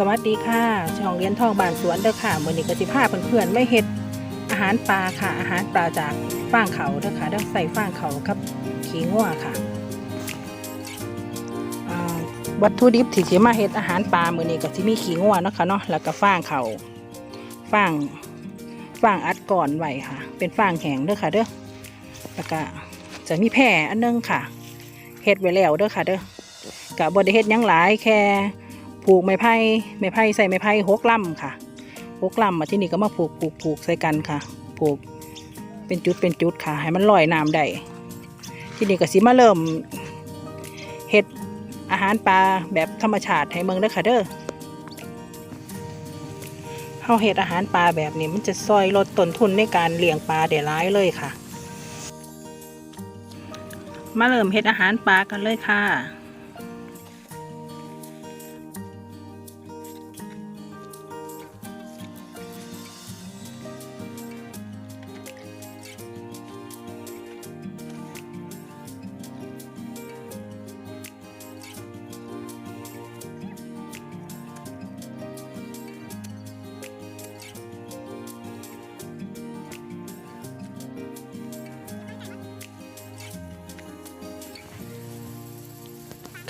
สวัสดีค่ะ ช่องเรียนทองบานสวนเด้อค่ะมื้อนี้ก็สิพาเพื่อนๆไม่เฮ็ดอาหารปลาค่ะ อาหารปลาจากฟางเขาเด้อค่ะเด้อใส่ฟางเขากับขี้งัวค่ะอ่าวัตถุดิบที่สิมาเฮ็ดอาหารปลามื้อนี้ก็สิมีขี้งัวเนาะค่ะเนาะแล้วก็ฟางเขาฟางฟางอัดก่อนไว้ค่ะ เป็นฟางแห้งเด้อค่ะเด้อแล้วก็จะมีแพร่อันนึงค่ะเฮ็ดไว้แล้วเด้อค่ะเด้อกับบไดเฮ็ดหยังหลายแค่ ผูกไม้ไผ่ไม้ไผ่ใส่ไม้ไผ่หกลำค่ะหกลำมาที่นี่ก็มาผูกผูกผูกใส่กันค่ะ ผูกเป็นจุดเป็นจุดค่ะ ให้มันลอยน้ำได้ที่นี่ก็สิมาเริ่มเฮ็ดอาหารปลาแบบธรรมชาติให้เมืองเด้อค่ะเด้อเฮาเฮ็ดอาหารปลาแบบนี้มันจะซอยลดต้นทุนในการเลี้ยงปลาได้หลายเลยค่ะ มาเริ่มเฮ็ดอาหารปลากันเลยค่ะ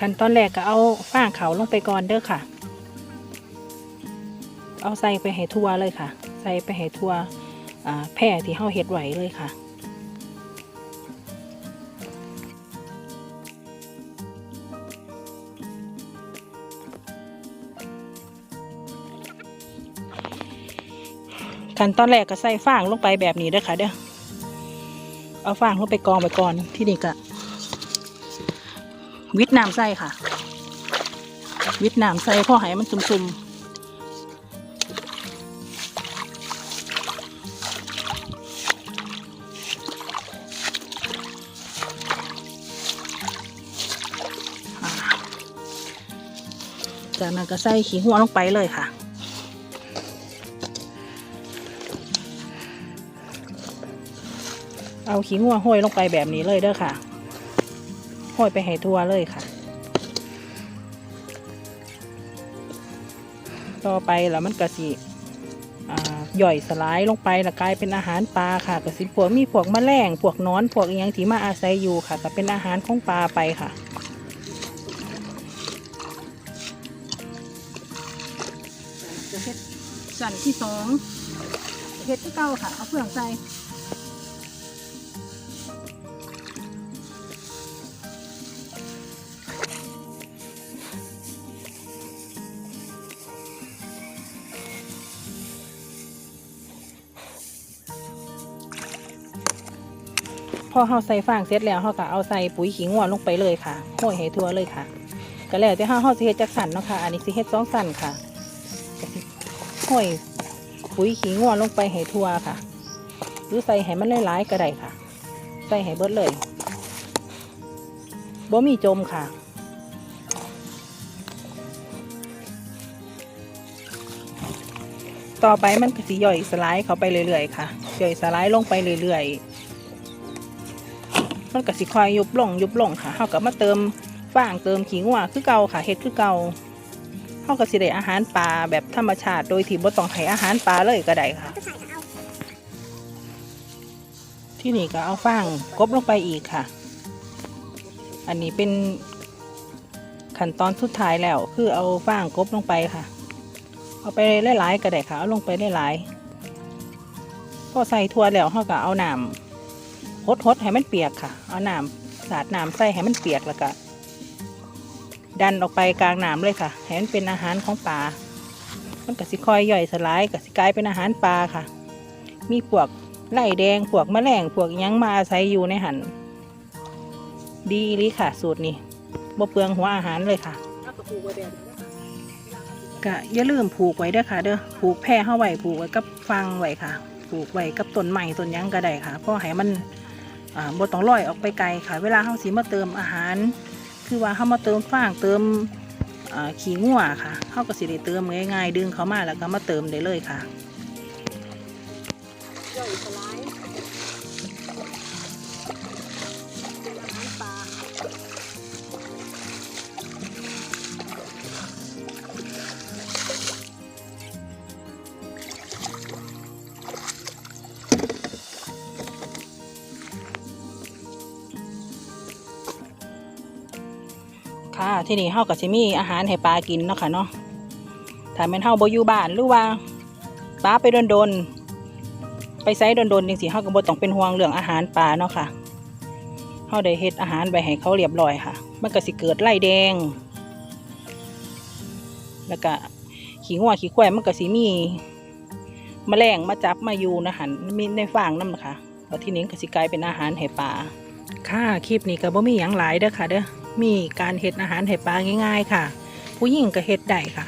ขั้นตอนแรกก็เอาฟางเขาลงไปก่อนเด้อค่ะ เอาใส่ไปให้ทั่วเลยค่ะ ใส่ไปให้ทั่วแพร่ที่เฮาเฮ็ดไหวเลยค่ะขั้นตอนแรกก็ใส่ฟางลงไปแบบนี้เด้อค่ะเด้อ เอาฟางลงไปกองไปก่อนที่นี่ก็ วิดน้ำใส่ค่ะ วิดน้ำใส่พอให้มันซุ่มๆจากนั้นก็ใส่ขี้หัวลงไปเลยค่ะ เอาขี้งัวห้อยลงไปแบบนี้เลยเด้อค่ะ ห้อยไปให้ทั่วเลยค่ะ ต่อไปแล้วมันกระสีย่อยสลายลงไปแล้วกลายเป็นอาหารปลาค่ะกระสิพวกมีพวกแมลงพวกนอนพวกอหยังที่มาอาศัยอยู่ค่ะก็เป็นอาหารของปลาไปค่ะเฮ็ดสั่นที่สองเฮ็ดที่เก้าค่ะ เอาเฟืองใส่ อเราใส่ฟางเสร็จแล้วเราก็เอาใส่ปุ๋ยขี้งัวลงไปเลยค่ะโห้อยให้ทั่วเลยค่ะ ก็แล้วแต่เราเราสิเฮ็ดจักสันเนาะค่ะ อันนี้สิเฮ็ดสองสันค่ะโห้อยปุ๋ยขี้งัวลงไปให้ทั่วค่ะ หรือใส่ให้มันหลายๆก็ได้ค่ะ ใส่ให้เบิดเลยบ่มีจมค่ะต่อไปมันก็สิย่อยสลายเข้าไปเรื่อยๆค่ะย่อยสลายลงไปเรื่อยๆ มันก็สิคอยยุบลงยุบลงค่ะเฮากับมาเติมฟางเติมขี้งัวคือเก่าค่ะเฮ็ดคือเก่าเฮาก็สิได้อาหารปลาแบบธรรมชาติโดยที่บ่ต้องให้อาหารปลาเลยก็ได้ค่ะ ที่นี่ก็เอาฟางกบลงไปอีกค่ะ อันนี้เป็นขั้นตอนสุดท้ายแล้วคือเอาฟางกบลงไปค่ะ เอาไปหลายๆก็ได้ค่ะเอาลงไปหลายๆพอใส่ทั่วแล้วเราก็เอาน้ำ หดหดๆให้มันเปียกค่ะ เอาน้ำสาดน้ำใส่ให้มันเปียกแล้วก็ดันออกไปกลางน้ำเลยค่ะให้มันเป็นอาหารของปลา มันกสิคอยย่อยสลายกสิกลายเป็นอาหารปลาค่ะ มีพวกไล่แดงพวกแมลงพวกยังมาอาศัยอยู่ในหัน ดีลิค่ะ สูตรนี้บ่เปลืองหัวอาหารเลยค่ะก็อย่าลืมผูกไว้ด้อค่ะ เด้อผูกแพร่เข้าไว้ผูกไว้กับฟางไว้ค่ะ ผูกไว้กับต้นไม้ต้นยังก็ได้ค่ะเพราะให้มัน บดต้องลอยออกไปไกลค่ะ เวลาเฮาสีมาเติมอาหาร คือว่าเฮามาเติมฟางเติมขี่งัวค่ะเฮาก็สิได้เติมง่ายๆดึงเขามาแล้วก็มาเติมได้เลยค่ะ ที่นี่เฮาก็สิมีอาหารให้ปลากินเนาะค่ะเนาะถ้าแม่นเฮาบ่อยู่บ้านหรือว่าปลาไปโดนๆไปไสโดนๆจังซี่เฮาก็บ่ต้องเป็นห่วงเรื่องอาหารปลาเนาะค่ะเฮาได้เฮ็ดอาหารไว้ให้เขาเรียบร้อยค่ะ มันก็สิเกิดไล่แดง แล้วก็ขี้งัวขี้ควายมันก็สิมีแมลงมาจับมาอยู่นะหันมีในฟางนำค่ะแล้วที่นี้ก็สิกลายเป็นอาหารให้ปลาค่ะคลิปนี้ก็บ่มีหยังหลายเด้อค่ะเด้อ มีการเฮ็ดอาหารให้ปลาง่ายๆค่ะ ผู้หญิงก็เฮ็ดได้ค่ะ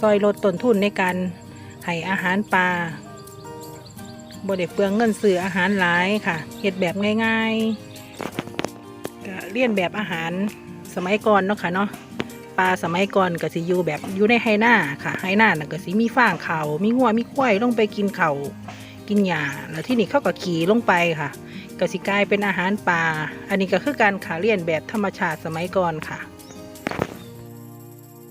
ซอยลดต้นทุนในการให้อาหารปลาบ่ได้เปลืองเงินซื้ออาหารหลายค่ะเฮ็ดแบบง่ายๆก็เลียนแบบอาหารสมัยก่อนเนาะค่ะเนาะปลาสมัยก่อนก็สิอยู่แบบอยู่ในไฮนาค่ะไฮนาน่ะก็สิมีฟางเขามีงัวมีควายลงไปกินเขากินหญ้าแล้วที่นี่เขาก็ขี่ลงไปค่ะ ก็สิกลายเป็นอาหารป่า อันนี้ก็คือการขาเลียนแบบธรรมชาติสมัยก่อนค่ะ